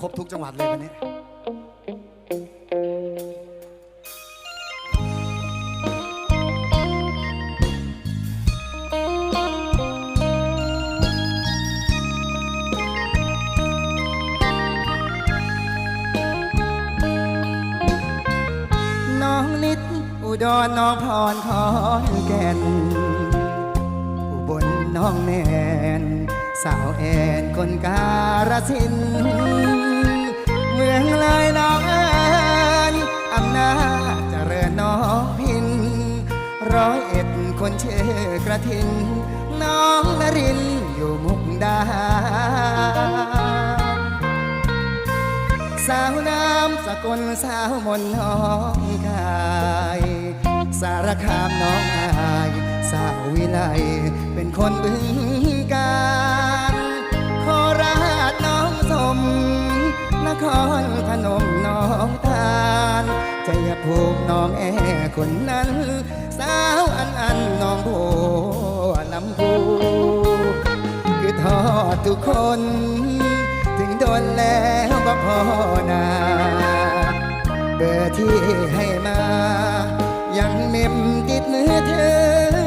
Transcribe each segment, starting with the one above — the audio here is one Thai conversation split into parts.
ครบทุกจังหวัดเลยวันนี้น้องนิดอุดรน้องพรขอนแก่น อุบลน้องแนน สาวแอนคนการสิน เมืองเลยน้องเอิญอำนาจเจริญน้องพิน ร้อยเอ็ดคนเชื่อกระทิน น้องนรินอยู่มุกดาสาวน้ำสกุลสาวมนน้องกาย สารคามน้องอาย สาววิไลเป็นคนบึง ครพนมน้องตาลชัยภูมิน้องแอคนนั้น สาวอันอันน้องโบลำพูคือทอดทุกคน ถึงโดนแล้วก็พอนาเบอร์ที่ให้มา ยังเมมติดมือเธอ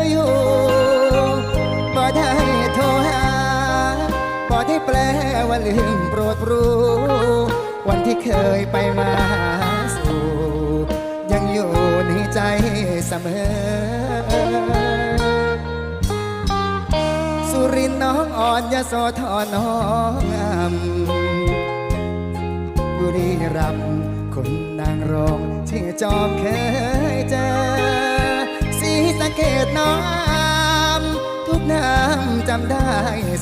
อยู่บ่ได้โทรหาบ่ได้แปลว่าลืมโปรดรู้ วันที่เคยไปมาสู่ ยังอยู่ในใจเสมอ สุรินทร์น้องอ่อนยโสธรน้องงามบุรีรัมคนนางรองที่จอมเคยเจอสีสะเกตน้องทุกน้ำจำได้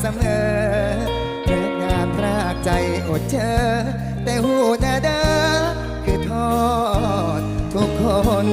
เสมอเรื่องงานพรากใจอดเจอ แต่หูแน่เด้อคือทอดทุกคน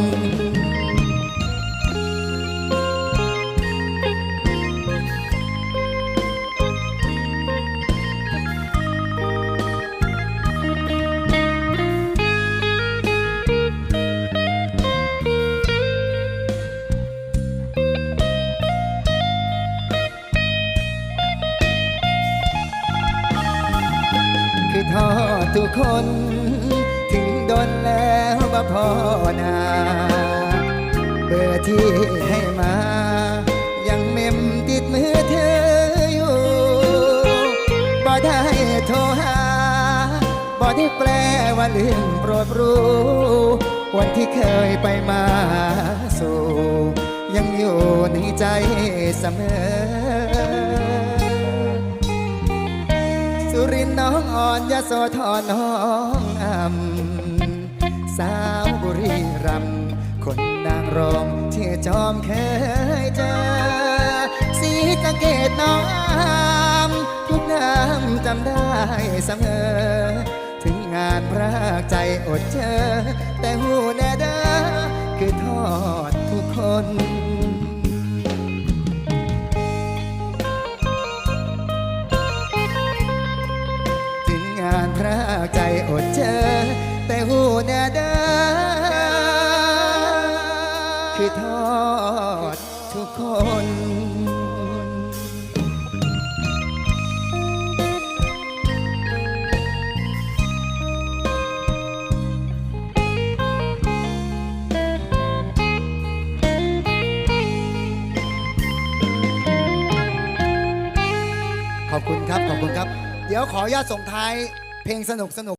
ทอดทุกคน ถึงโดนแล้วบ่พอนาเบอร์ที่ให้มา ยังเมมติดมือเธออยู่บ่ได้โทรหาบ่ได้แปลว่าลืมโปรดรู้ วันที่เคยไปมาสู่ ยังอยู่ในใจเสมอ สุรินน้องอ่อนยโสธรน้องอ่ำสาวบุรีรัมคนนางรองที่จอมเคยเจอสีสะเกตน้องอำทุกน้ำจำได้เสมอ ถึงงานพรากใจอดเจอ คือทอดทุกคนขอบคุณครับ ขอบคุณครับ เดี๋ยวขออนุญาตส่งท้ายเพลงสนุกสนุก